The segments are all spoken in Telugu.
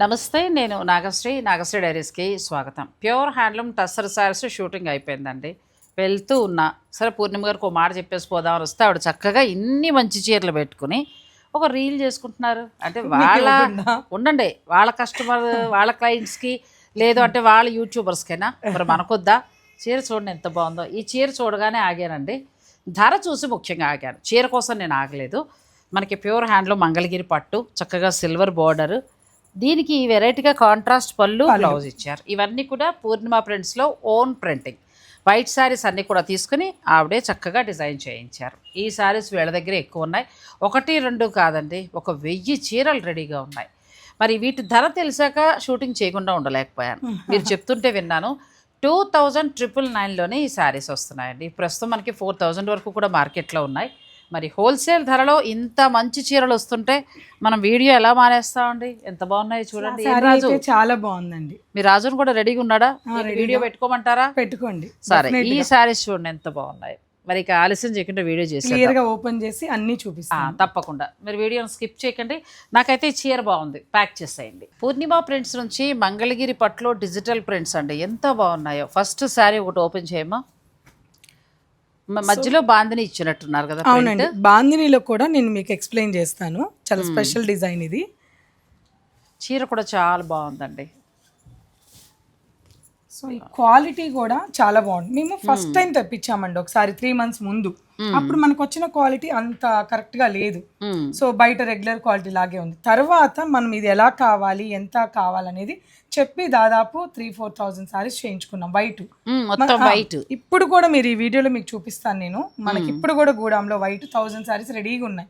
నమస్తే నేను నాగశ్రీ. నాగశ్రీ డైరీస్కి స్వాగతం. Pure handloom tussar saris shooting అయిపోయిందండి. వెళ్తూ ఉన్నా సరే పూర్ణిమ గారికి ఒక మాట చెప్పేసి పోదామని వస్తే ఆవిడ చక్కగా ఇన్ని మంచి చీరలు పెట్టుకుని ఒక రీల్ చేసుకుంటున్నారు. అంటే వాళ్ళ ఉండండి వాళ్ళ కస్టమర్ వాళ్ళ క్లయింట్స్కి లేదు అంటే వాళ్ళ యూట్యూబర్స్కైనా. మరి మనకొద్దా? చీర చూడండి ఎంత బాగుందో. ఈ చీర చూడగానే ఆగానండి. ధర చూసి ముఖ్యంగా ఆగాను. చీర కోసం నేను ఆగలేదు. మనకి ప్యూర్ హ్యాండ్లూమ్ మంగళగిరి పట్టు చక్కగా సిల్వర్ బార్డర్ దీనికి ఈ వెరైటీగా కాంట్రాస్ట్ పళ్ళు బ్లౌజ్ ఇచ్చారు. ఇవన్నీ కూడా పూర్ణిమ ప్రింట్స్లో ఓన్ ప్రింటింగ్ వైట్ శారీస్ అన్నీ కూడా తీసుకుని ఆవిడే చక్కగా డిజైన్ చేయించారు. ఈ శారీస్ వీళ్ళ దగ్గర ఎక్కువ ఉన్నాయి. ఒకటి రెండు కాదండి ఒక వెయ్యి చీరలు రెడీగా ఉన్నాయి. మరి వీటి ధర తెలిసాక షూటింగ్ చేయకుండా ఉండలేకపోయాను. మీరు చెప్తుంటే విన్నాను టూ థౌజండ్ ట్రిపుల్ నైన్లోనే ఈ శారీస్ వస్తున్నాయండి. ప్రస్తుతం మనకి ఫోర్ థౌజండ్ వరకు కూడా మార్కెట్లో ఉన్నాయి. మరి హోల్సేల్ ధరలో ఇంత మంచి చీరలు వస్తుంటే మనం వీడియో ఎలా మానేస్తామండి? ఎంత బాగున్నాయి చూడండి. రాజు? చాలా బాగుందండి. మీ రాజును కూడా రెడీగా ఉన్నాడా? వీడియో పెట్టుకోమంటారా? పెట్టుకోండి. సరే ఈ శారీస్ చూడండి ఎంత బాగున్నాయి. మరి ఇక ఆలస్యం చేయకుండా వీడియో చేసి క్లియర్గా ఓపెన్ చేసి అన్ని చూపిస్తాను. తప్పకుండా. మీరు వీడియోని స్కిప్ చేయకండి. నాకైతే ఈ చీర బాగుంది. ప్యాక్ చేసేయండి. పూర్ణిమ ప్రింట్స్ నుంచి మంగళగిరి పట్లో డిజిటల్ ప్రింట్స్ అండి. ఎంత బాగున్నాయో. ఫస్ట్ శారీ ఒకటి ఓపెన్ చేయమా మధ్యలో బాందిని ఇచ్చినట్టున్నారు కదా. అవునండి. బాందినీలో కూడా నేను మీకు ఎక్స్ప్లెయిన్ చేస్తాను. చాలా స్పెషల్ డిజైన్ ఇది. చీర కూడా చాలా బాగుందండి. సో ఈ క్వాలిటీ కూడా చాలా బాగుంది. మేము ఫస్ట్ టైం తెప్పించామండి ఒకసారి త్రీ మంత్స్ ముందు. అప్పుడు మనకు వచ్చిన క్వాలిటీ అంత కరెక్ట్గా లేదు. సో బయట రెగ్యులర్ క్వాలిటీ లాగే ఉంది. తర్వాత మనం ఇది ఎలా కావాలి ఎంత కావాలనేది చెప్పి దాదాపు త్రీ ఫోర్ థౌజండ్ సారీస్ చేయించుకున్నాం వైట్ మొత్తం వైట్ ఇప్పుడు కూడా మీరు ఈ వీడియోలో మీకు చూపిస్తాను నేను. మనకి ఇప్పుడు కూడా గూడాంలో వైట్ థౌజండ్ సారీస్ రెడీగా ఉన్నాయి.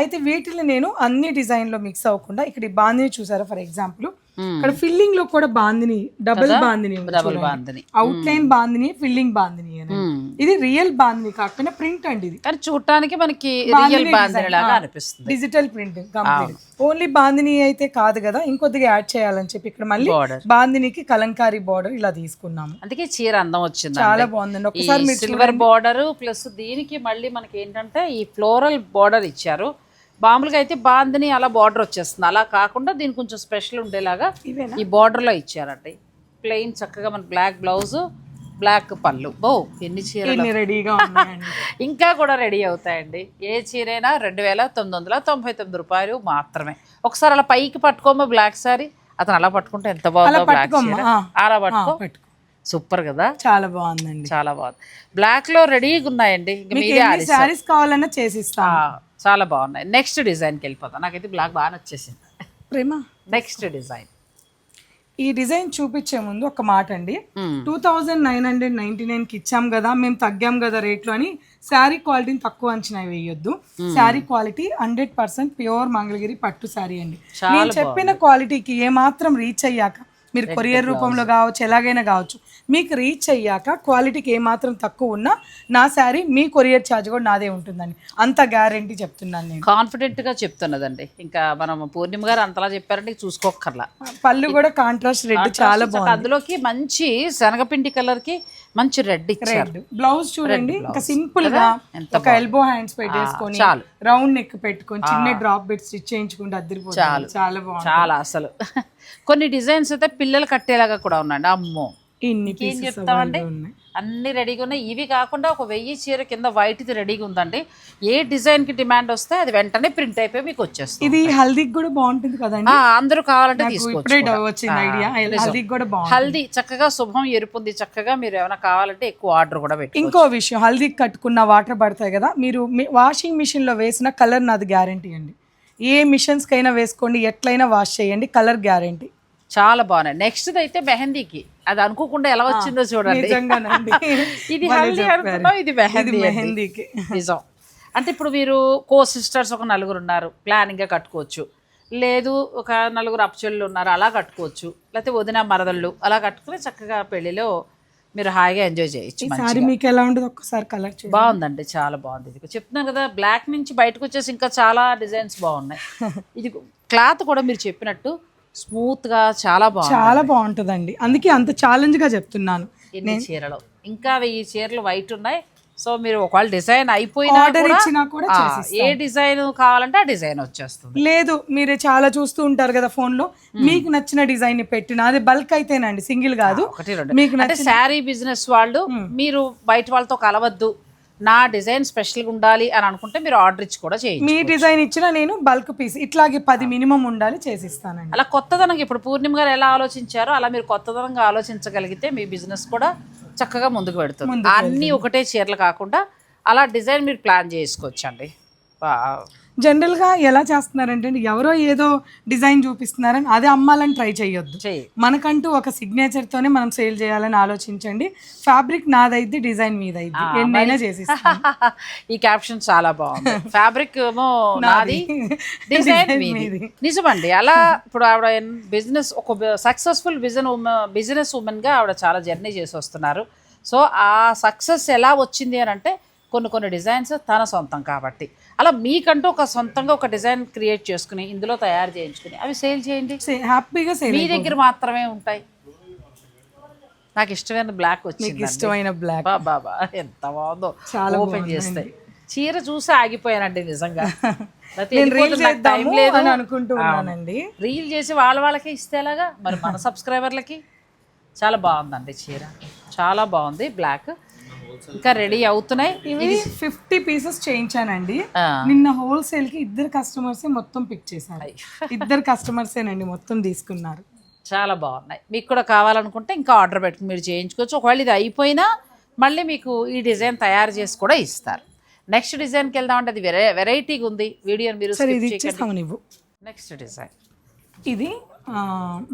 అయితే వీటిని నేను అన్ని డిజైన్లో మిక్స్ అవ్వకుండా ఇక్కడ ఈ బాందిని చూసారా ఫర్ ఎగ్జాంపుల్. ఇక్కడ ఫిల్లింగ్లో కూడా bandhini double bandhini double bandhini. Outline bandhini filling bandhini అని. ఇది రియల్ బాందిని కాకపోయినా ప్రింట్ అండి ఇది. కానీ చూడటానికి మనకి రియల్ బాందిని లాగా అనిపిస్తుంది. Digital print complete only bandhini అయితే కాదు కదా ఇంకొద్దిగా యాడ్ చేయాలని చెప్పి ఇక్కడ మళ్ళీ బాందినికి కలంకారీ బార్డర్ ఇలా తీసుకున్నాము. అందుకే చీర అందం వచ్చింది చాలా బాగుందండి. ఒకసారి సిల్వర్ బార్డర్ ప్లస్ దీనికి మళ్ళీ మనకి ఏంటంటే ఈ ఫ్లోరల్ బార్డర్ ఇచ్చారు. మామూలుగా అయితే బాందిని అలా బార్డర్ వచ్చేస్తుంది. అలా కాకుండా దీనికి కొంచెం స్పెషల్ ఉండేలాగా? ఈ బార్డర్లో ఇచ్చారండి. ప్లెయిన్ చక్కగా మన బ్లాక్ బ్లౌజ్ బ్లాక్ పళ్ళు. బో ఎన్ని చీరలు? రెడీగా ఇంకా కూడా రెడీ అవుతాయండి. ఏ చీరైనా రెండు వేల తొమ్మిది వందల తొంభై తొమ్మిది రూపాయలు మాత్రమే. ఒకసారి అలా పైకి పట్టుకోమా బ్లాక్ సారీ. అతను అలా పట్టుకుంటే ఎంత బాగుందో బ్లాక్. చీర. అలా పట్టుకో. సూపర్ కదా? చాలా బాగుందండి. చాలా బాగుంది. బ్లాక్లో రెడీగా ఉన్నాయండి. శారీస్ కావాలన్నా చేసిస్తాం. చాలా బాగున్నాయి. నెక్స్ట్ డిజైన్కి వెళ్ళిపోతాం. నాకైతే బ్లాక్ బాగా నచ్చేసింది. ప్రేమ. Next design. ఈ డిజైన్ చూపించే ముందు ఒక మాట అండి two thousand nine hundred ninety నైన్కి ఇచ్చాం కదా మేము తగ్గాం కదా రేట్లు అని శారీ క్వాలిటీని తక్కువ అంచనా వేయొద్దు. Sari quality hundred percent pure Mangalagiri పట్టు శారీ అండి. నేను చెప్పిన క్వాలిటీకి ఏ మాత్రం రీచ్ అయ్యాక మీరు కొరియర్ రూపంలో కావచ్చు ఎలాగైనా కావచ్చు మీకు రీచ్ అయ్యాక క్వాలిటీకి ఏ మాత్రం తక్కువ ఉన్నా నా శారీ మీ కొరియర్ ఛార్జ్ కూడా నాదే ఉంటుందండి. అంత గ్యారంటీ చెప్తున్నాను నేను. కాన్ఫిడెంట్గా చెప్తున్నదండి. ఇంకా మనం పూర్ణిమ గారు అంతలా చెప్పారంటే ఇక చూసుకోక్కర్లా. పళ్ళు కూడా కాంట్రాస్ట్ రెడ్ చాలా చక్కగా అందులోకి మంచి శనగపిండి కలర్కి మంచి రెడ్ ఇచ్చారు. రెడ్. బ్లౌజ్ చూడండి ఇంకా సింపుల్గా ఒక ఎల్బో హ్యాండ్స్ పెట్టేసుకొని. రౌండ్ నెక్ పెట్టుకొని చిన్న డ్రాప్ బిట్ స్టిచ్ చేయించుకుంటే అద్దరిపోతుంది. చాలా. బాగుంది చాలా అసలు. కొన్ని డిజైన్స్ అయితే పిల్లలు కట్టేలాగా కూడా ఉన్నాయండి. అమ్మో. ఏం చెప్తామండి అన్ని రెడీగా ఉన్నాయి. ఇవి కాకుండా ఒక వెయ్యి చీర కింద వైట్ది రెడీగా ఉందండి. ఏ డిజైన్కి డిమాండ్ వస్తే అది వెంటనే ప్రింట్ అయిపోయి మీకు వచ్చేస్తుంది. ఇది హల్దీకి కూడా బాగుంటుంది కదండి? అందరూ కావాలంటే తీసుకోవచ్చు హల్దీ చక్కగా శుభం ఎరుపుంది చక్కగా మీరు ఏమైనా కావాలంటే ఎక్కువ ఆర్డర్ కూడా పెట్టి ఇంకో విషయం హల్దీకి కట్టుకున్న వాటర్ పడతాయి కదా మీరు వాషింగ్ మిషన్లో వేసిన కలర్ నాది గ్యారంటీ అండి. ఏ మిషన్స్ కైనా వేసుకోండి ఎట్లయినా వాష్ చేయండి కలర్ గ్యారంటీ చాలా బాగున్నాయి. నెక్స్ట్ అయితే మెహందీకి. అది అనుకోకుండా ఎలా వచ్చిందో చూడండి. ఇది హల్దీ. అనుకున్నాం ఇది మెహందీ. మెహందీకి. నిజం. అంటే ఇప్పుడు మీరు కో సిస్టర్స్ ఒక నలుగురు ఉన్నారు. ప్లానింగ్గా కట్టుకోవచ్చు. లేదు ఒక నలుగురు అప్చెళ్ళు ఉన్నారు అలా కట్టుకోవచ్చు. లేకపోతే వదిన మరదళ్ళు అలా కట్టుకుని చక్కగా పెళ్ళిలో మీరు హాయిగా ఎంజాయ్ చేయొచ్చు. సారీ మీకు ఎలా ఉంటుంది ఒక్కసారి కలర్ బాగుందండి చాలా బాగుంది. ఇది చెప్తున్నాను కదా బ్లాక్ నుంచి బయటకు వచ్చేసి ఇంకా చాలా డిజైన్స్ బాగున్నాయి. ఇది క్లాత్ కూడా మీరు చెప్పినట్టు స్మూత్గా చాలా బాగుంది చాలా బాగుంటుందండి. అందుకే అంత ఛాలెంజ్గా చెప్తున్నాను. ఎన్ని చీరలు? ఇంకా వెయ్యి చీరలు వైట్ ఉన్నాయి. సో మీరు ఒకవేళ డిజైన్ అయిపోయినా కూడా, ఇచ్చినా కూడా ఆ, చేసిస్తాం. ఏ డిజైన్ కావాలంటే ఆ డిజైన్ వచ్చేస్తుంది. లేదు మీరు చాలా చూస్తూ ఉంటారు కదా ఫోన్లో మీకు నచ్చిన డిజైన్ పెట్టిన అది బల్క్ అయితేనండి సింగిల్ కాదు. ఒకటి రెండు. మీకు అంటే శారీ బిజినెస్ వాళ్ళు మీరు బయట వాళ్ళతో కలవద్దు. నా డిజైన్ స్పెషల్గా ఉండాలి అని అనుకుంటే మీరు ఆర్డర్ ఇచ్చి కూడా చేయండి మీ డిజైన్ ఇచ్చిన నేను బల్క్ పీస్ ఇట్లాగే పది మినిమం ఉండాలి చేసిస్తానండి. అలా కొత్తదనంగా ఇప్పుడు పూర్ణిమ గారు ఎలా ఆలోచించారో అలా మీరు కొత్తదనంగా ఆలోచించగలిగితే మీ బిజినెస్ కూడా చక్కగా ముందుకు పెడుతుంది అన్నీ ఒకటే చీరలు కాకుండా అలా డిజైన్ మీరు ప్లాన్ చేసుకోవచ్చండి. వా- జనరల్గా ఎలా చేస్తున్నారంటే ఎవరో ఏదో డిజైన్ చూపిస్తున్నారని అదే అమ్మాలని ట్రై చేయొద్దు మనకంటూ ఒక సిగ్నేచర్ తోనే మనం సేల్ చేయాలని ఆలోచించండి. ఫ్యాబ్రిక్ నాదైద్ది డిజైన్ మీదైద్ది. ఎన్నైనా చేసి ఈ క్యాప్షన్ చాలా బాగుంది. ఫ్యాబ్రిక్ ఏమో నాది. డిజైన్ మీది. నిజమండి. అలా ఇప్పుడు ఆవిడ బిజినెస్ ఒక సక్సెస్ఫుల్ బిజినెస్ బిజినెస్ ఉమెన్గా ఆవిడ చాలా జర్నీ చేసి వస్తున్నారు సో ఆ సక్సెస్ ఎలా వచ్చింది అని అంటే కొన్ని కొన్ని డిజైన్స్ తన సొంతం కాబట్టి. అలా మీకంటూ ఒక సొంతంగా ఒక డిజైన్ క్రియేట్ చేసుకుని ఇందులో తయారు చేయించుకుని అవి సేల్ చేయండి. హ్యాపీగా సేల్ మీ దగ్గర మాత్రమే ఉంటాయి. నాకు ఇష్టమైన బ్లాక్ వచ్చింది ఇష్టమైన బ్లాక్. బాబా ఎంత బాగుందో చాలా ఓపెన్ చేస్తే. చీర చూసి ఆగిపోయానండి నిజంగా. నేను రీల్ టైం లేదు. అని చేసి వాళ్ళ వాళ్ళకి ఇస్తే ఎలాగా? మరి మన సబ్స్క్రైబర్లకి? చాలా బాగుందండి చీర. చాలా బాగుంది బ్లాక్. ఇంకా రెడీ అవుతున్నాయి. ఇవి ఫిఫ్టీ పీసెస్ చేయించానండి. నిన్న హోల్సేల్కి ఇద్దరు కస్టమర్స్ మొత్తం పిక్ చేశారు. ఇద్దరు కస్టమర్సేనండి మొత్తం తీసుకున్నారు. చాలా బాగున్నాయి. మీకు కూడా కావాలనుకుంటే ఇంకా ఆర్డర్ పెట్టుకుని మీరు చేయించుకోవచ్చు. ఒకవేళ ఇది అయిపోయినా మళ్ళీ మీకు ఈ డిజైన్ తయారు చేసి కూడా ఇస్తారు. నెక్స్ట్ డిజైన్కి వెళ్దామంటే అది వెరై వెరైటీగా ఉంది. వీడియోని మీరు నెక్స్ట్ డిజైన్ ఇది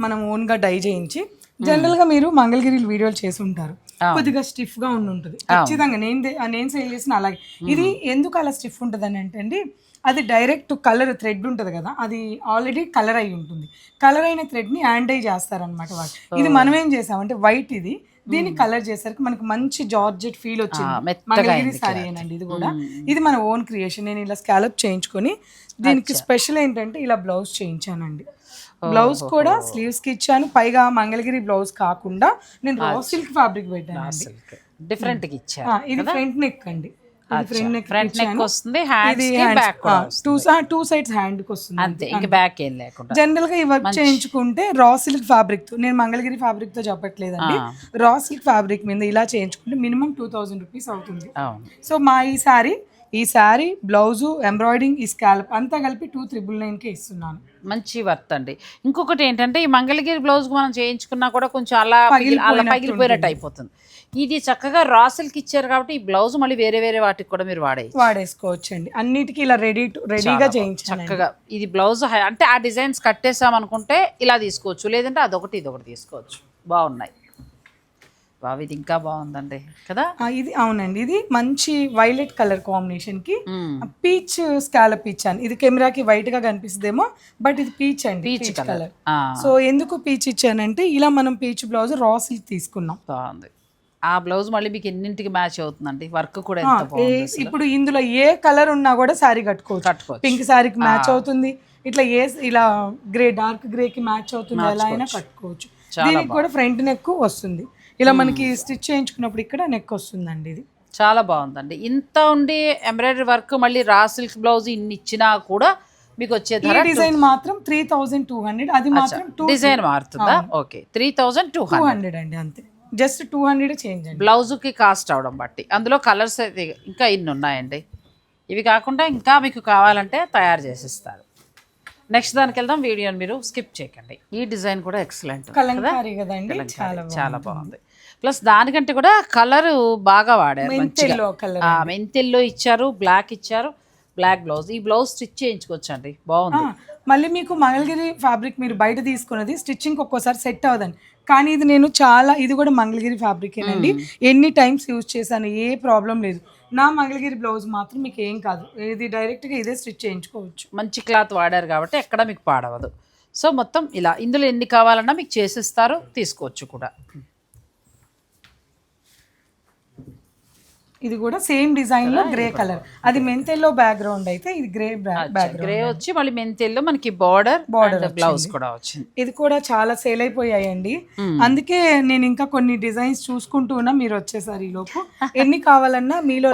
మనం ఓన్గా డై చేయించి జనరల్గా మీరు మంగళగిరి వీడియోలు చేసి ఉంటారు. కొద్దిగా స్టిఫ్గా ఉండి ఉంటుంది ఖచ్చితంగా నేను నేను సేల్ చేసిన అలాగే. ఇది ఎందుకు అలా స్టిఫ్ ఉంటుంది అని అంటే అండి అది డైరెక్ట్ కలర్ థ్రెడ్ ఉంటుంది కదా అది ఆల్రెడీ కలర్ అయి ఉంటుంది. కలర్ అయిన థ్రెడ్ని హ్యాండై చేస్తారనమాట వాళ్ళు. ఇది మనం ఏం చేసామంటే వైట్ ఇది దీన్ని కలర్ చేసరికి మనకి మంచి జార్జెట్ ఫీల్ వచ్చింది. మంగళగిరి సారీ ఏనండి ఇది కూడా. ఇది మన ఓన్ క్రియేషన్. నేను ఇలా స్కాలప్ చేయించుకొని దీనికి స్పెషల్ ఏంటంటే ఇలా బ్లౌజ్ చేయించానండి. బ్లౌజ్ కూడా స్లీవ్స్కి ఇచ్చాను. పైగా మంగళగిరి బ్లౌజ్ కాకుండా నేను రా సిల్క్ ఫ్యాబ్రిక్ పెట్టాను ఆ, ఇది ఫ్రంట్ నెక్ అండి. ఫ్రంట్ నెక్ వస్తుంది టూ టూ సైడ్స్ హ్యాండ్కి వస్తుంది. అంతే ఇంక బ్యాక్ ఏం లేకుండా. జనరల్గా ఈ వర్క్ చేయించుకుంటే రా సిల్క్ ఫ్యాబ్రిక్తో నేను మంగళగిరి ఫ్యాబ్రిక్తో చెప్పట్లేదండి. రా సిల్క్ ఫ్యాబ్రిక్ మీద ఇలా చేయించుకుంటే మినిమం టూ థౌసండ్ రూపీస్ అవుతుంది. సో మా ఈ శారీ ఈ శారీ బ్లౌజు ఎంబ్రాయిడింగ్ ఈ స్కాల్ప్ అంతా కలిపి టూ త్రిబుల్ నైన్కే ఇస్తున్నాను. మంచి వర్త్ అండి. ఇంకొకటి ఏంటంటే ఈ మంగళగిరి బ్లౌజ్ మనం చేయించుకున్నా కూడా కొంచెం అలా అలా పగిలిపోయినట్టు అయిపోతుంది. ఇది చక్కగా రాసులకి ఇచ్చారు కాబట్టి ఈ బ్లౌజ్ మళ్ళీ వేరే వేరే వాటికి కూడా మీరు వాడేయచ్చు. వాడేసుకోవచ్చు అండి అన్నిటికీ ఇలా రెడీ టు రెడీగా చేయించాను చక్కగా ఇది బ్లౌజ్ అంటే ఆ డిజైన్స్ కట్టేసాం అనుకుంటే ఇలా తీసుకోవచ్చు. లేదంటే అదొకటి ఇదొకటి తీసుకోవచ్చు. బాగున్నాయి. బాబు ఇది ఇంకా బాగుందండి కదా? ఇది అవునండి. ఇది మంచి వైలెట్ కలర్ కాంబినేషన్కి. పీచ్ స్కాలప్ ఇచ్చాను ఇది కెమెరాకి వైట్గా కనిపిస్తుందేమో బట్ ఇది పీచ్ అండి peach peach colour colour so ఎందుకు పీచ్ ఇచ్చానంటే ఇలా మనం పీచ్ బ్లౌజ్ రా సిల్క్ తీసుకున్నాం. బాగుంది. ఆ బ్లౌజ్ మళ్ళీ మీకు ఎన్నింటికి మ్యాచ్ అవుతుందండి? వర్క్ కూడా ఎంత ఇప్పుడు ఇందులో ఏ కలర్ ఉన్నా కూడా శారీ కట్టుకోవచ్చు. కట్టుకోవచ్చు. పింక్ శారీకి మ్యాచ్ అవుతుంది. ఇట్లా ఏ ఇలా గ్రే డార్క్ గ్రే కి మ్యాచ్ అవుతుంది ఎలా అయినా కట్టుకోవచ్చు. దీనికి కూడా ఫ్రంట్ నెక్ వస్తుంది. ఇలా మనకి స్టిచ్ చేయించుకున్నప్పుడు ఇక్కడ నెక్ వస్తుందండి ఇది. చాలా బాగుందండి. ఇంత ఉండి ఎంబ్రాయిడరీ వర్క్ మళ్ళీ రా సిల్క్ బ్లౌజ్ ఇన్ని ఇచ్చినా కూడా మీకు వచ్చే ఈ ధర డిజైన్ మాత్రం త్రీ థౌజండ్ టూ హండ్రెడ్. అది మాత్రం టూ డిజైన్ మారుతుందా? Okay. Three thousand two two hundred hundred అండి అంతే. జస్ట్ టూ హండ్రెడ్ చేంజ్ అండి. బ్లౌజ్కి కాస్ట్ అవడం బట్టి. అందులో కలర్స్ అయితే ఇంకా ఇన్ని ఉన్నాయండి. ఇవి కాకుండా ఇంకా మీకు కావాలంటే తయారు చేసిస్తారు. నెక్స్ట్ దానికి వెళ్దాం. వీడియోని మీరు స్కిప్ చేయకండి. ఈ డిజైన్ కూడా ఎక్సలెంట్ కలంకారీ కదండి. చాలా చాలా బాగుంది. ప్లస్ దానికంటే కూడా కలర్ బాగా వాడారు మెంతిల్లో ఇచ్చారు బ్లాక్ ఇచ్చారు బ్లాక్ బ్లౌజ్. ఈ బ్లౌజ్ స్టిచ్ చేయించుకోవచ్చు అండి బాగుంది మళ్ళీ మీకు మంగళగిరి ఫ్యాబ్రిక్ మీరు బయట తీసుకున్నది స్టిచ్చింగ్ ఒక్కోసారి సెట్ అవ్వదండి. కానీ ఇది నేను చాలా ఇది కూడా మంగళగిరి ఫ్యాబ్రిక్ ఏనండి. ఎన్ని టైమ్స్ యూజ్ చేశాను ఏ ప్రాబ్లం లేదు. నా మంగళగిరి బ్లౌజ్ మాత్రం మీకు ఏం కాదు. ఇది డైరెక్ట్గా ఇదే స్టిచ్ చేయించుకోవచ్చు. మంచి క్లాత్ వాడారు కాబట్టి ఎక్కడ మీకు పాడవదు. సో మొత్తం ఇలా ఇందులో ఎన్ని కావాలన్నా మీకు చేసిస్తారు తీసుకోవచ్చు కూడా. ఇది కూడా సేమ్ డిజైన్లో గ్రే కలర్. అది మెంతెల్లో బ్యాక్గ్రౌండ్ అయితే ఇది గ్రే బ్యాక్గ్రౌండ్ గ్రే వచ్చి మళ్ళీ మెంతిల్లో మనకి బార్డర్ Border బ్లౌజ్ కూడా వచ్చింది. ఇది కూడా చాలా సేల్ అయిపోయాయండి. అందుకే నేను ఇంకా కొన్ని డిజైన్స్ చూసుకుంటూ ఉన్నా మీరు వచ్చేసారు ఈ లోపు. ఎన్ని కావాలన్నా మీలో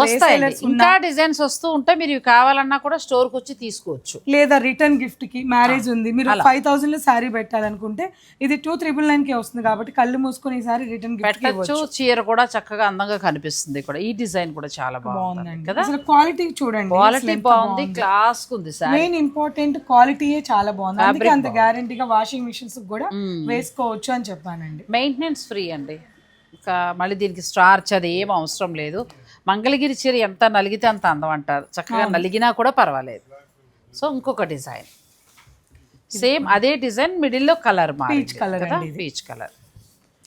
ఇంకా డిజైన్స్ వస్తూ ఉంటే మీరు కావాలన్నా కూడా స్టోర్కి వచ్చి తీసుకోవచ్చు. లేదా రిటర్న్ గిఫ్ట్కి మ్యారేజ్ ఉంది. మీరు ఫైవ్ థౌసండ్లో శారీ పెట్టాలనుకుంటే ఇది టూ త్రిబుల్ నైన్కి వస్తుంది కాబట్టి కళ్ళు మూసుకొని ఈ సారీ రిటర్న్ గిఫ్ట్ పెట్టచ్చు చీర కూడా చక్కగా అందంగా కనిపిస్తుంది కూడా. ఈ డిజైన్ కూడా చాలా బాగుంది బాగుందండి. కదా? అసలు క్వాలిటీ చూడండి క్వాలిటీ బాగుంది క్లాస్ ఉంది సార్. మెయిన్ ఇంపార్టెంట్ క్వాలిటీయే చాలా బాగుంది. అందుకే అంత గ్యారంటీగా వాషింగ్ మిషన్స్ కూడా వేసుకోవచ్చు అని చెప్పానండి. మెయింటెనెన్స్ ఫ్రీ అండి. ఇంకా మళ్ళీ దీనికి స్టార్చ్ అది ఏం అవసరం లేదు. మంగళగిరి చీర ఎంత నలిగితే అంత అందం అంటారు. చక్కగా నలిగినా కూడా పర్వాలేదు. సో ఇంకొక డిజైన్ సేమ్ అదే డిజైన్ మిడిల్లో కలర్ అండి ఇది. పీచ్ కలర్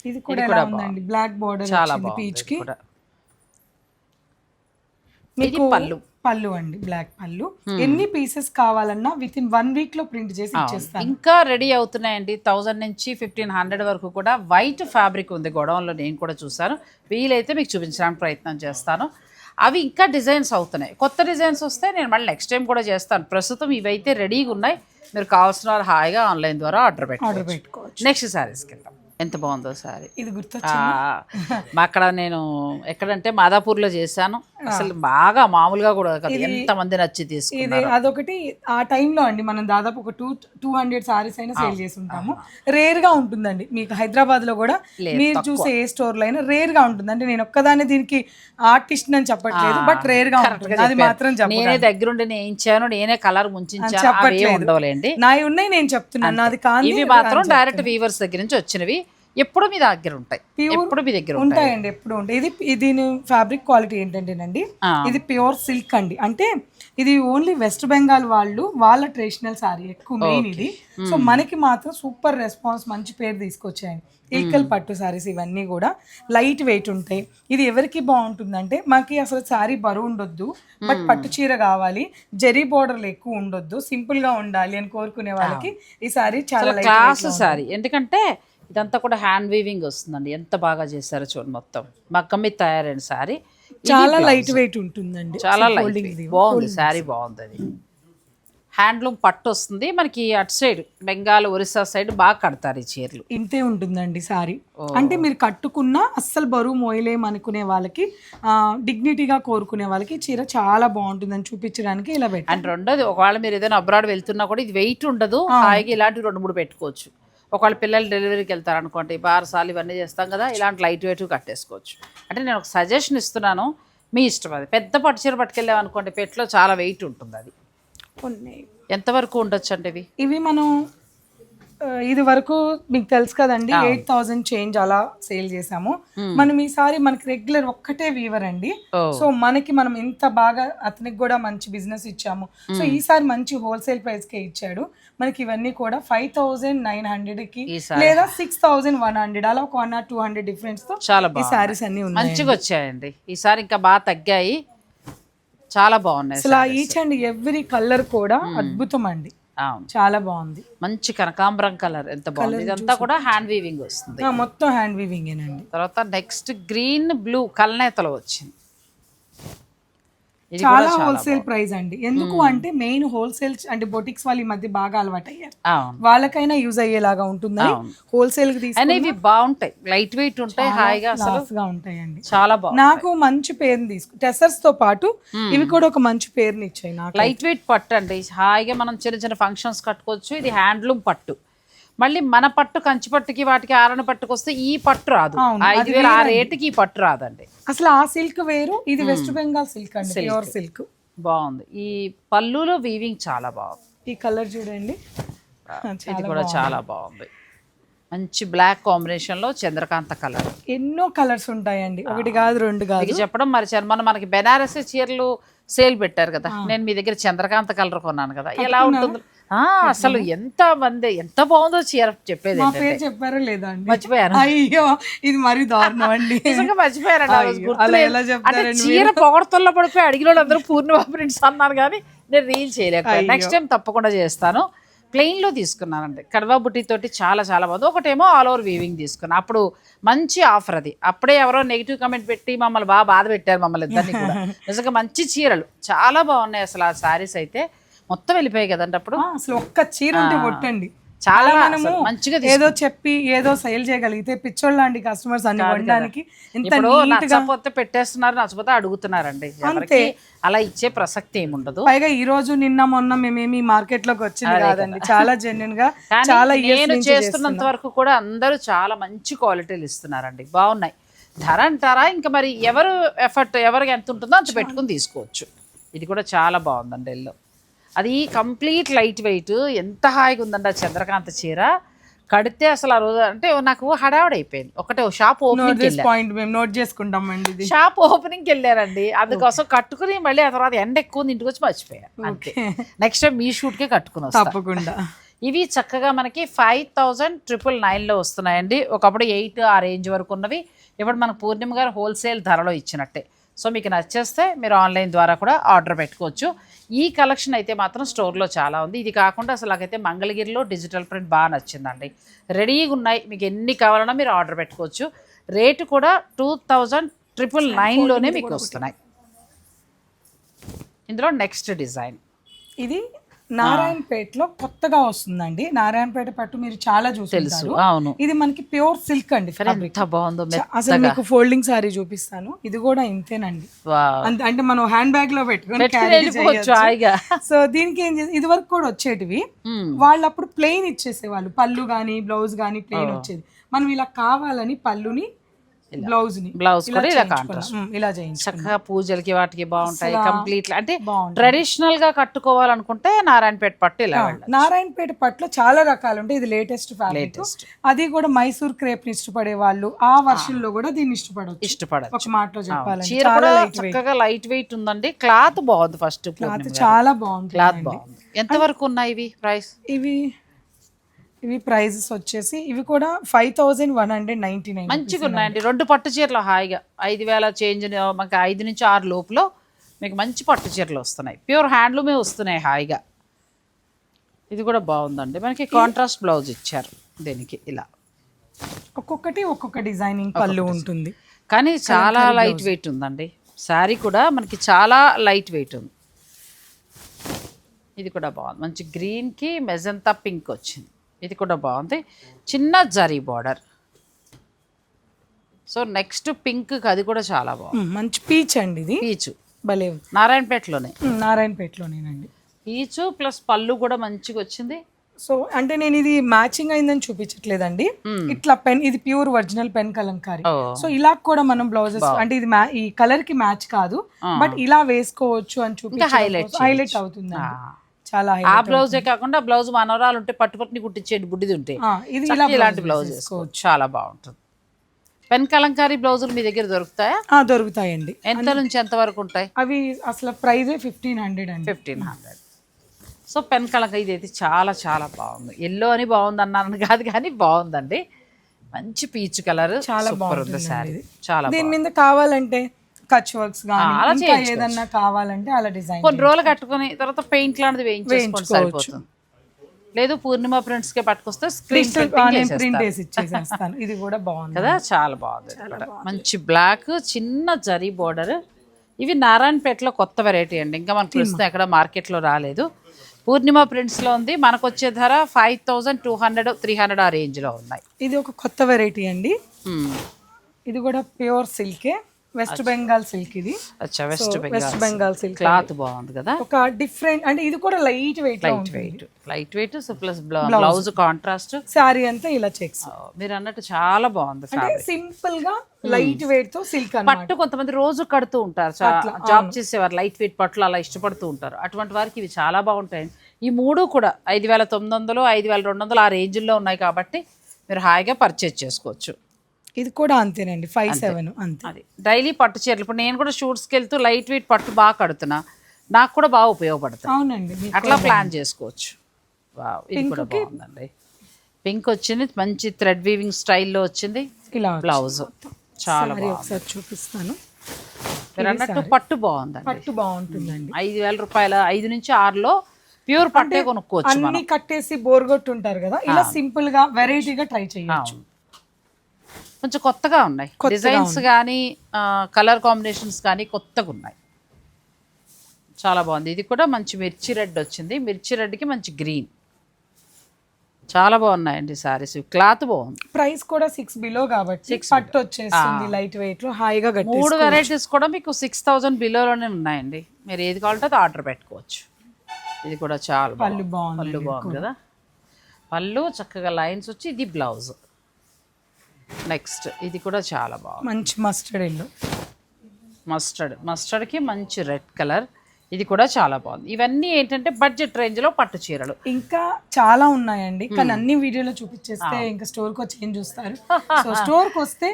ఇది కూడా బ్లాక్ బార్డర్ చాలా పీచ్కి. మీకు పళ్ళు. పళ్ళు అండి బ్లాక్ పళ్ళు. ఎన్ని పీసెస్ కావాలన్నా విత్ ఇన్ వన్ వీక్లో ప్రింట్ చేసి ఇచ్చేస్తాను. ఇంకా రెడీ అవుతున్నాయండి. థౌజండ్ నుంచి ఫిఫ్టీన్ హండ్రెడ్ వరకు కూడా వైట్ ఫ్యాబ్రిక్ ఉంది గొడవంలో నేను కూడా చూసాను వీలైతే మీకు చూపించడానికి ప్రయత్నం చేస్తాను. అవి ఇంకా డిజైన్స్ అవుతున్నాయి. కొత్త డిజైన్స్ వస్తే నేను మళ్ళీ నెక్స్ట్ టైం కూడా చేస్తాను. ప్రస్తుతం ఇవైతే రెడీగా ఉన్నాయి. మీరు కావాల్సిన వాళ్ళు హాయిగా ఆన్లైన్ ద్వారా ఆర్డర్ ఆర్డర్ పెట్టుకోవచ్చు. నెక్స్ట్ శారీస్కి వెళ్దాం. ఎంత బాగుందో శారీ. ఇది గుర్తు మా అక్కడ నేను ఎక్కడంటే మాదాపూర్లో చేశాను. అసలు బాగా మామూలుగా కూడా కాదు. ఎంత మంది నచ్చి తీసుకున్నారు. అదొకటి ఆ టైంలో అండి మనం దాదాపు ఒక టూ టూ హండ్రెడ్ సారీస్ అయినా సేల్ చేసి ఉంటాము రేర్గా ఉంటుందండి. మీకు హైదరాబాద్లో కూడా మీరు చూసే ఏ స్టోర్లో అయినా రేర్గా ఉంటుంది. అంటే నేను ఒక్కదాన్ని దీనికి ఆర్టిస్ట్ అని చెప్పట్లేదు బట్ రేర్గా ఉంటుంది. అది మాత్రం నేనే దగ్గరుండి నేయించాను నేనే కలర్ అవి ఏం ఉండవులేండి. నావి ఉన్నాయి నేను చెప్తున్నాను. నాది కానీ ఇవి మాత్రం డైరెక్ట్ వీవర్స్ దగ్గర నుంచి వచ్చినవి. ఎప్పుడు మీ దగ్గర ఉంటాయి ఎప్పుడు మీ దగ్గర ఉంటాయి ఉంటాయండి ఎప్పుడు ఉంటాయి. ఇది దీని ఫ్యాబ్రిక్ క్వాలిటీ ఏంటంటేనండి. ఇది ప్యూర్ సిల్క్ అండి. అంటే ఇది ఓన్లీ వెస్ట్ బెంగాల్ వాళ్ళు వాళ్ళ ట్రెడిషనల్ సారీ ఎక్కువ మెయిన్ ఇది. సో మనకి మాత్రం సూపర్ రెస్పాన్స్ మంచి పేరు తీసుకొచ్చాయండి. ఇల్కల్ పట్టు సారీస్ ఇవన్నీ కూడా. లైట్ వెయిట్ ఉంటాయి. ఇది ఎవరికి బాగుంటుందంటే మాకు అసలు సారీ బరువు ఉండొద్దు బట్ పట్టు చీర కావాలి. జరీ బోర్డర్లు ఎక్కువ ఉండొద్దు. సింపుల్గా ఉండాలి అని కోరుకునే వాళ్ళకి ఈ సారీ చాలా క్లాస్ సారీ ఎందుకంటే ఇదంతా కూడా హ్యాండ్ వీవింగ్ వస్తుందండి. ఎంత బాగా చేశారో చూడండి మొత్తం. మగ్గం మీద తయారైన సారీ చాలా లైట్ వెయిట్ ఉంటుందండి. చాలా లైట్ బాగుంది శారీ బాగుంది అది హ్యాండ్లూమ్ పట్టు వస్తుంది. మనకి అటు సైడ్ బెంగాల్ ఒరిస్సా సైడ్ బాగా కడతారు ఈ చీరలు. ఇంతే ఉంటుందండి సారీ అంటే మీరు కట్టుకున్నా అస్సలు బరువు మోయలేం అనుకునే వాళ్ళకి డిగ్నిటీగా కోరుకునే వాళ్ళకి చీర చాలా బాగుంటుందని చూపించడానికి ఇలా పెట్టాను అండ్ రెండోది ఒకవేళ మీరు ఏదైనా అబ్రాడ్ వెళ్తున్నా కూడా ఇది వెయిట్ ఉండదు. హాయిగా ఇలాంటి రెండు మూడు పెట్టుకోవచ్చు. ఒకవేళ పిల్లలు డెలివరీకి వెళ్తారు అనుకోండి బారసాలు ఇవన్నీ చేస్తాం కదా ఇలాంటి లైట్ వెయిట్ కట్టేసుకోవచ్చు. అంటే నేను ఒక సజెషన్ ఇస్తున్నాను మీ ఇష్టం అది. పెద్ద పట్టు చీర పట్టుకెళ్ళాం అనుకోండి పెట్లో చాలా వెయిట్ ఉంటుంది అది. ఉన్నాయి ఎంతవరకు ఉండొచ్చు అంటే ఇవి? ఇవి మనం ఇది వరకు మీకు తెలుసు కదండి ఎయిట్ థౌజండ్ చేంజ్ అలా సేల్ చేసాము. మనం ఈసారి మనకి రెగ్యులర్ ఒక్కటే వీవర్ అండి. సో మనకి మనం ఎంత బాగా అతనికి కూడా మంచి బిజినెస్ ఇచ్చాము. సో ఈసారి మంచి హోల్సేల్ ప్రైస్ కే ఇచ్చాడు. మనకి ఇవన్నీ కూడా ఫైవ్ థౌజండ్ నైన్ హండ్రెడ్కి. లేదా సిక్స్ థౌజండ్ వన్ హండ్రెడ్ అలా ఒక వన్ ఆర్ టూ హండ్రెడ్ డిఫరెన్స్తో చాలా ఈ సారీస్ అన్ని ఉన్నాయి మంచిగా వచ్చాయండి. ఈసారి ఇంకా బాగా తగ్గాయి. చాలా బాగున్నాయి అసలు ఈచ్ అండ్ ఎవ్రీ కలర్ కూడా అద్భుతం అండి. చాలా బాగుంది. మంచి కనకాంబరం కలర్. ఎంత బాగుంది. ఇదంతా కూడా హ్యాండ్ వీవింగ్ వస్తుంది. మొత్తం హ్యాండ్ వీవింగేనండి తర్వాత నెక్స్ట్ గ్రీన్ బ్లూ కల్నేతలో వచ్చింది. చాలా హోల్సేల్ ప్రైస్ అండి. ఎందుకు అంటే మెయిన్ హోల్సేల్ అంటే బొటిక్స్ వాళ్ళు ఈ మధ్య బాగా అలవాటు అయ్యారు వాళ్ళకైనా యూజ్ అయ్యేలాగా ఉంటుందని హోల్సేల్కి ఇవి బాగుంటాయి. లైట్ వెయిట్ ఉంటాయి హాయిగా అసలు గా ఉంటాయండి. చాలా బాగుంది నాకు మంచి పేరుని తీసుకు టెసర్స్తో పాటు ఇవి కూడా ఒక మంచి పేరుని ఇచ్చాయి నాకు లైట్ వెయిట్ పట్టు అండి. హాయిగా మనం చిన్న చిన్న ఫంక్షన్స్ కట్టుకోవచ్చు. ఇది హ్యాండ్లూమ్ పట్టు. మళ్ళీ మన పట్టు కంచి పట్టుకి వాటికి ఆరణ పట్టుకు వస్తే ఈ పట్టు రాదు. అవును, ఐదు వేల ఆ రేటుకి ఈ పట్టు రాదండి. అసలు ఆ సిల్క్ వేరు ఇది వెస్ట్ బెంగాల్ సిల్క్ అండి ప్యూర్ సిల్క్. బాగుంది. ఈ పళ్ళులో వీవింగ్ చాలా బాగుంది. ఈ కలర్ చూడండి. ఇది కూడా చాలా బాగుంది. మంచి బ్లాక్ కాంబినేషన్లో చంద్రకాంత కలర్. ఎన్నో కలర్స్ ఉంటాయండి. ఒకటి కాదు రెండు కాదు. చెప్పడం మరిచాను మొన్న మనకి బెనారసీ చీరలు సేల్ పెట్టారు కదా. నేను మీ దగ్గర చంద్రకాంత కలర్ కొన్నాను కదా. ఎలా ఉంటుంది అసలు ఎంత మంది ఎంత బాగుందో చీర చెప్పేది మా. పేరు చెప్పారో లేదా అండి. మర్చిపోయాను. అయ్యో ఇది మరి దారుణం అండి. నిజంగా మర్చిపోయారండి అంటే చీర పొగడతల్లో పడిపోయి అడిగిన వాళ్ళందరూ పూర్ణిమ ప్రింట్స్ అన్నారు కానీ నేను రీల్ చేయలేకపోయాను. నెక్స్ట్ టైం తప్పకుండా చేస్తాను. ప్లెయిన్లో తీసుకున్నానండి. కడవా బుట్టి తోటి చాలా చాలా బాగుంది. ఒకటేమో ఆల్ ఓవర్ వీవింగ్ తీసుకున్నాను అప్పుడు మంచి ఆఫర్ అది. అప్పుడే ఎవరో నెగిటివ్ కమెంట్ పెట్టి మమ్మల్ని బాగా బాధ పెట్టారు మమ్మల్ని ఇద్దరిని కూడా. నిజంగా మంచి చీరలు. చాలా బాగున్నాయి అసలు ఆ శారీస్ అయితే. మొత్తం వెళ్ళిపోయాయి కదండి అప్పుడు? అసలు ఒక్క చీర ఉంటే కొట్టండి చాలా మనము మంచిగా ఏదో చెప్పి ఏదో సేల్ చేయగలిగితే పిచ్చోళ్ళ లాంటి కస్టమర్స్ అన్ని కొనడానికి ఎంత ఇప్పుడు నచ్చకపోతే పెట్టేస్తున్నారు నచ్చకపోతే అడుగుతున్నారండి. ఎవరికి అలా ఇచ్చే ప్రసక్తి ఏమి ఉండదు పైగా ఈ రోజు నిన్న మొన్న మేమేమి మార్కెట్లోకి వచ్చింది కాదండి. చాలా జెన్యున్గా చాలా నేను చేస్తున్నంత వరకు కూడా అందరూ చాలా మంచి క్వాలిటీలు ఇస్తున్నారండి. బాగున్నాయి. ధర అంటారా? ఇంకా మరి ఎవరు ఎఫర్ట్ ఎవరికి ఎంత ఉంటుందో అంత పెట్టుకుని తీసుకోవచ్చు. ఇది కూడా చాలా బాగుందండి ఎల్లో. అది కంప్లీట్ లైట్ వెయిట్. ఎంత హాయిగా ఉందండి ఆ చంద్రకాంత చీర. కడితే అసలు ఆ రోజు అంటే నాకు హడావుడి అయిపోయింది. ఒకటే షాప్ ఓపెనింగ్ పాయింట్ మేము నోట్ చేసుకుంటాం అండి షాప్ ఓపెనింగ్కి వెళ్ళారండి. అందుకోసం కట్టుకుని మళ్ళీ ఆ తర్వాత ఎండ ఎక్కువ ఉంది, ఇంటికి వచ్చి మర్చిపోయా. అంతే. నెక్స్ట్ టైం మీ షూట్కే కట్టుకుని వస్తా. తప్పకుండా. ఇవి చక్కగా మనకి ఫైవ్ థౌజండ్ ట్రిపుల్ నైన్లో వస్తున్నాయండి. ఒకప్పుడు ఎయిట్ ఆ రేంజ్ వరకు ఉన్నవి. ఇప్పుడు మనకు పూర్ణిమ గారు హోల్సేల్ ధరలో ఇచ్చినట్టే. సో మీకు నచ్చేస్తే మీరు ఆన్లైన్ ద్వారా కూడా ఆర్డర్ పెట్టుకోవచ్చు. ఈ కలెక్షన్ అయితే మాత్రం స్టోర్లో చాలా ఉంది. ఇది కాకుండా అసలు నాకైతే మంగళగిరిలో డిజిటల్ ప్రింట్ బాగా నచ్చిందండి. రెడీగా ఉన్నాయి. మీకు ఎన్ని కావాలన్నా మీరు ఆర్డర్ పెట్టుకోవచ్చు. రేటు కూడా టూ థౌజండ్ ట్రిపుల్ నైన్లోనే మీకు వస్తున్నాయి. ఇందులో నెక్స్ట్ డిజైన్. ఇది నారాయణపేటలో కొత్తగా వస్తుందండి. నారాయణపేట పట్టు మీరు చాలా చూసుంటారు. అవును. ఇది మనకి ప్యూర్ సిల్క్ అండి బాగుందో అసలు మీకు ఫోల్డింగ్ సారీ చూపిస్తాను. ఇది కూడా ఇంతేనండి. అంటే మనం హ్యాండ్ బ్యాగ్లో పెట్టుకొని సో దీనికి ఏం చేసి ఇది వరకు కూడా వచ్చేటివి. వాళ్ళు అప్పుడు ప్లెయిన్ ఇచ్చేసేవాళ్ళు. పళ్ళు కానీ బ్లౌజ్ కానీ ప్లెయిన్ వచ్చేది. మనం ఇలా కావాలని పళ్ళుని బ్లౌజ్ని. బ్లౌజ్ కూడా ఇలా. కాంట్రాస్ట్ చక్కగా పూజలకి వాటికి బాగుంటాయి కంప్లీట్ అంటే. ట్రెడిషనల్గా కట్టుకోవాలనుకుంటే నారాయణపేట పట్టు ఇలా నారాయణపేట పట్టులో చాలా రకాలు ఉంటాయి. ఇది లేటెస్ట్ ఫ్యాబ్రిక్ అది కూడా మైసూర్ క్రేప్ని ఇష్టపడే వాళ్ళు ఆ వర్షన్లో కూడా దీన్ని ఇష్టపడవచ్చు ఇష్టపడదు ఒక మాటలో చీర కూడా చక్కగా లైట్ వెయిట్ ఉందండి. క్లాత్ బాగుంది ఫస్ట్ క్లాత్ చాలా బాగుంటుంది క్లాత్ బాగుంది. ఎంత వరకు ఉన్నాయి ఇవి? ప్రైస్ ఇవి ఇవి ప్రైజెస్ వచ్చేసి ఇవి కూడా five thousand one hundred ninety nine మంచిగా ఉన్నాయండి. రెండు పట్టు చీరలు హాయిగా. ఐదు వేల చేంజ్ మాకు ఐదు నుంచి ఆరు లోపులో మీకు మంచి పట్టు చీరలు వస్తున్నాయి. ప్యూర్ హ్యాండ్లూమే వస్తున్నాయి హాయిగా. ఇది కూడా బాగుందండి. మనకి కాంట్రాస్ట్ బ్లౌజ్ ఇచ్చారు దీనికి ఇలా. ఒక్కొక్కటి ఒక్కొక్క డిజైనింగ్ పళ్ళు ఉంటుంది. కానీ చాలా లైట్ వెయిట్ ఉందండి. శారీ కూడా మనకి చాలా లైట్ వెయిట్ ఉంది. ఇది కూడా బాగుంది. మంచి గ్రీన్కి మెజంతా పింక్ వచ్చింది. ఇది కూడా బాగుంది. చిన్న zari border. So next pink అది కూడా చాలా బాగుంది. మంచి పీచ్ అండి ఇది. పీచు. భలే. నారాయణపేటలోనే. నారాయణపేటలోనేనండి. పీచు ప్లస్ పళ్ళు కూడా మంచిగా వచ్చింది. సో అంటే నేను ఇది మ్యాచింగ్ అయిందని చూపించట్లేదండి. ఇట్లా పెన్ ఇది pure original pen Kalamkari. So ఇలా కూడా మనం బ్లౌజెస్ అంటే ఇది ఈ కలర్కి మ్యాచ్ కాదు. బట్ ఇలా వేసుకోవచ్చు అని చూపించి highlight హైలైట్ అవుతుంది. చాలా ఆ. బ్లౌజే కాకుండా బ్లౌజ్ మనవరాలు ఉంటే పట్టు పట్టుని కుట్టించేది బుడ్డిది ఉంటే ఇది ఇలాంటి బ్లౌజ్ వేసుకోవచ్చు. చాలా బాగుంటుంది. పెన్ కలంకారీ బ్లౌజులు మీ దగ్గర దొరుకుతాయా? ఆ, దొరుకుతాయండి. ఎంత నుంచి ఎంత వరకు ఉంటాయి? అవి అసలు ప్రైజే ఫిఫ్టీన్ హండ్రెడ్ అండి. Fifteen hundred. సో పెన్ కలంక ఇది అయితే చాలా చాలా బాగుంది. ఎల్లో అని బాగుంది అన్నాను కాదు కానీ బాగుందండి. మంచి పీచ్ కలర్. చాలా బాగుంది శారీ. చాలా దీని మీద కావాలంటే కచ్ వర్క్స్ కానీ ఏదన్నా కావాలంటే అలా డిజైన్ కొన్ని రోజులు కట్టుకొని తర్వాత పెయింట్ లాంటిది సరిపోతుంది. లేదు పూర్ణిమ ప్రింట్స్ కే పట్టుకొస్తే స్క్రీన్ ప్రింట్ వేసి ఇచ్చేసేస్తాను. ఇది కూడా బాగుంది. కదా చాలా బాగుంది. మంచి బ్లాక్ చిన్న జరీ బోర్డర్. ఇవి నారాయణపేటలో కొత్త వెరైటీ అండి. ఇంకా మనకు ప్రస్తుతం ఎక్కడ మార్కెట్లో రాలేదు. పూర్ణిమ ప్రింట్స్లో ఉంది. మనకు వచ్చే ధర five thousand two hundred three hundred ఆ రేంజ్లో ఉన్నాయి. ఇది ఒక కొత్త వెరైటీ అండి. ఇది కూడా ప్యూర్ సిల్కే. వెస్ట్ బెంగాల్ సిల్క్ ఇది. అచ్చా వెస్ట్ వెస్ట్ బెంగాల్ బెంగాల్ సిల్క్ క్లాత్ బాగుంది కదా? ఒక డిఫరెంట్ అంటే ఇది కూడా light weight light weight light weight so plus blouse contrast sari అంతా ఇలా చెక్స్ మీరు అన్నట్టు చాలా బాగుంది అంటే సింపుల్గా లైట్ వెయిట్తో సిల్క్ పట్టు కొంతమంది రోజు కడుతూ ఉంటారు. జాబ్ చేసేవారు లైట్ వెయిట్ పట్లు అలా ఇష్టపడుతూ ఉంటారు. అటువంటి వారికి ఇవి చాలా బాగుంటాయి. ఈ మూడు కూడా ఐదు వేల తొమ్మిది వందలు ఐదు వేల రెండు వందలు ఆ రేంజ్లో ఉన్నాయి కాబట్టి మీరు హాయిగా పర్చేజ్ చేసుకోవచ్చు. ఇది కూడా అంతేనండి ఫైవ్ సెవెన్ అంతే. అది. డైలీ పట్టు చీరలు. ఇప్పుడు నేను కూడా షూట్స్కి వెళ్తూ లైట్ వెయిట్ పట్టు బాగా కడుతున్నా. నాకు కూడా బాగా ఉపయోగపడుతుంది అవునండి అట్లా ప్లాన్ చేసుకోవచ్చు. వావ్ ఇది కూడా బాగుందండి. పింక్ వచ్చింది మంచి థ్రెడ్ వీవింగ్ స్టైల్లో వచ్చింది. ఇలా బ్లౌజ్ చాలా సారీ బాగుంది. ఒకసారి చూపిస్తాను. మీరు అన్నట్టు పట్టు బాగుందండి. పట్టు బాగుంటుందండి. ఐదు వేల రూపాయల ఐదు నుంచి ఆరులో ప్యూర్ పట్టే కొనుక్కోవచ్చు మనం. అన్ని కట్టేసి బోర్గొట్టు ఉంటారు కదా ఇలా సింపుల్గా వెరైటీగా ట్రై చేయొచ్చు. అవును. కొంచెం కొత్తగా ఉన్నాయి. డిజైన్స్ కానీ కలర్ కాంబినేషన్స్ కానీ కొత్తగా ఉన్నాయి. చాలా బాగుంది. ఇది కూడా మంచి మిర్చి రెడ్ వచ్చింది. మిర్చి రెడ్కి మంచి గ్రీన్. చాలా బాగున్నాయండి సారీస్ క్లాత్ బాగుంది. ప్రైస్ కూడా సిక్స్ బిలో కాబట్టి పట్టు వచ్చేస్తుంది లైట్ వెయిట్లో. హాయిగా మూడు వెరైటీస్ కూడా మీకు సిక్స్ థౌజండ్ బిలోలోనే ఉన్నాయండి. మీరు ఏది కావాలంటే అది ఆర్డర్ పెట్టుకోవచ్చు. ఇది కూడా చాలా పళ్ళు బాగుంది. పళ్ళు బాగుంది కదా. పళ్ళు చక్కగా లైన్స్ వచ్చి ఇది బ్లౌజ్ నెక్స్ట్ ఇది కూడా చాలా బాగుంది. మంచి మస్టర్డ్ ఎల్లో. మస్టర్డ్ మస్టర్డ్కి మంచి రెడ్ కలర్ ఇది కూడా చాలా బాగుంది. ఇవన్నీ ఏంటంటే బడ్జెట్ రేంజ్లో పట్టు చీరలు. ఇంకా చాలా ఉన్నాయండి. కానీ అన్ని వీడియోలో చూపించేస్తే ఇంకా స్టోర్కి వచ్చి ఏం చూస్తారు? సో స్టోర్కి వస్తే.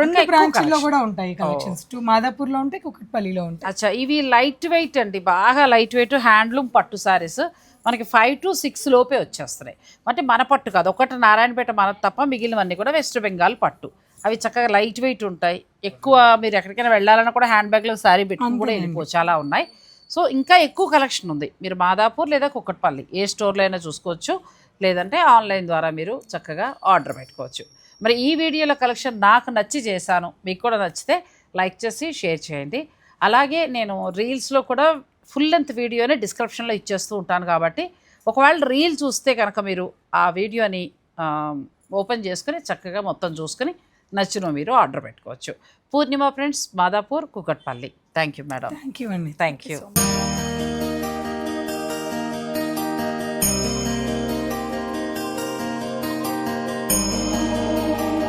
రెండు బ్రాంచ్ల్లో కూడా ఉంటాయి కలెక్షన్స్ టూ మాదాపూర్లో ఉంటాయి కుకట్పల్లిలో ఉంటాయి. అచ్చా ఇవి లైట్ వెయిట్ అండి. బాగా లైట్ వెయిట్ హ్యాండ్లూమ్ పట్టు సారీస్ మనకి ఫైవ్ టు సిక్స్ లోపే వచ్చేస్తున్నాయి. అంటే మన పట్టు కాదు ఒకటి నారాయణపేట మన తప్ప మిగిలినవన్నీ కూడా వెస్ట్ బెంగాల్ పట్టు. అవి చక్కగా లైట్ వెయిట్ ఉంటాయి. ఎక్కువ మీరు ఎక్కడికైనా వెళ్ళాలన్నా కూడా హ్యాండ్ బ్యాగ్లో సారీ పెట్టుకుని కూడా వెళ్ళిపోవచ్చు అలా ఉన్నాయి. సో ఇంకా ఎక్కువ కలెక్షన్ ఉంది. మీరు మాదాపూర్ లేదా కుక్కట్పల్లి ఏ స్టోర్లో అయినా చూసుకోవచ్చు. లేదంటే ఆన్లైన్ ద్వారా మీరు చక్కగా ఆర్డర్ పెట్టుకోవచ్చు. మరి ఈ వీడియోలో కలెక్షన్ నాకు నచ్చి చేశాను మీకు కూడా నచ్చితే లైక్ చేసి షేర్ చేయండి. అలాగే నేను రీల్స్లో కూడా ఫుల్ లెంత్ వీడియోని డిస్క్రిప్షన్లో ఇచ్చేస్తూ ఉంటాను కాబట్టి ఒకవేళ రీల్ చూస్తే కనుక మీరు ఆ వీడియోని ఓపెన్ చేసుకుని చక్కగా మొత్తం చూసుకుని నచ్చిన మీరు ఆర్డర్ పెట్టుకోవచ్చు. Purnima friends Madhapur Kukatpally. Thank you madam thank you అండి థ్యాంక్ యూ